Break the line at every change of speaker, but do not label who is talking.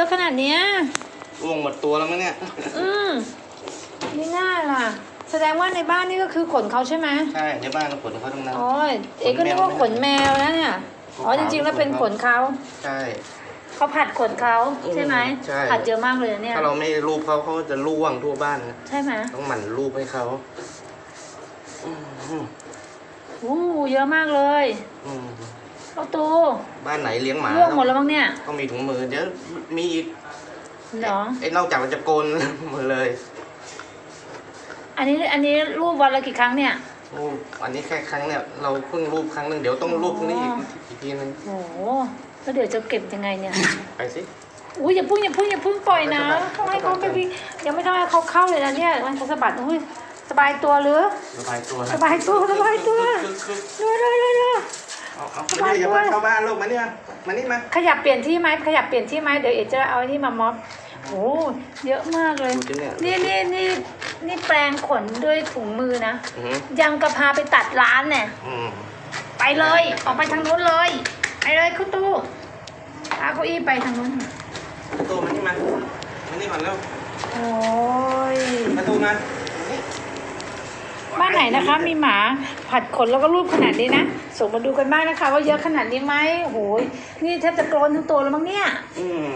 อะขนาดเนี้ย
ร่วงหมดตัวแล้วมั้งเนี่ย
อืมไม่น่าล่ะ แสดงว่าในบ้านนี่ก็คือขนเขาใช่ไหม
ใช่ในบ้านเราขนเขาทั้งนั้น
โอ้ยเอกก็นึกว่าขนแมวนะเนี่ย อ๋อจริงๆแล้วเป็นขนเขา
ใช่
เขาผัดขนเขาใช่ไหม
ใช่
ผัดเยอะมากเลยเนี่ย
ถ้าเราไม่รูปเขาเขาจะร่วงทั่วบ้านนะ
ใช่ไหม
ต้องหมั่นรูปให้เขาอืม
อู้เยอะมากเลย
อืม
เอาตู
บ้านไหนเลี้ยงหมา
ร่วงหมดแล้วมั้งเนี่ย
ต้องมีถุงมือเดี๋ยวมีอีก
เหรอ
ไอ้นอกจากเราจะโกนมือเลย
อันนี้อันนี้รูปวันละกี่ครั้งเนี่ย
รูปอันนี้แค่ครั้งเนี่ยเราเพิ่งรูปครั้งหนึ่งเดี๋ยวต้องรูปพรุ่งนี้อีกอีกทีนึง
โอ้โหแล้วเดี๋ยวจะเก็บยังไงเนี่ย
ไปสิ
อุ้ยอย่าพึ่งอย่าพึ่งอย่าพึ่งปล่อยนะ
สบาย
ต้องให้เขาไปพี่ยังไม่ต้องให้เขาเข้าเลยนะเนี่ยมันจะสะบัดอุ้ยสบายตัวหรือ
สบายตัวนะ
สบายตัวสบายตัว
คึ
เอา
เอา
สบาย
อย่า
ตัว
เพิ่งเข้าบ้านลูกมาเนี่ยมานี่มา
ขยับเปลี่ยนที่ไหมขยับเปลี่ยนที่ไหมเดี๋ยวเอจะเอาไอ้นี่มาม็อบโอ้เยอะมากเลย
ดูสิเนี่ย
นี่นี่นี่นี่แปลงขนด้วยถุงมือนะ
อือหือ
ยังกระพาไปตัดร้านเนี่ย
อืม
ไปเลย ออกไปทางนู้นเลย ไปเลยคุณตู้พาเก้าอี้ไปทางนู้น
ประตูมานี่มามานี่ก่อนเร็ว
โอ้ย
ประตูมานี่
บ้านไหนนะคะ มีหมาผัดขนแล้วก็รูปขนาดนี้นะส่งมาดูกันบ้างนะคะ ว่าเยอะขนาดนี้ไหมโอ้โหนี่แทบจะกรนทั้งตัวแล้วมั้งเนี่ย
อืม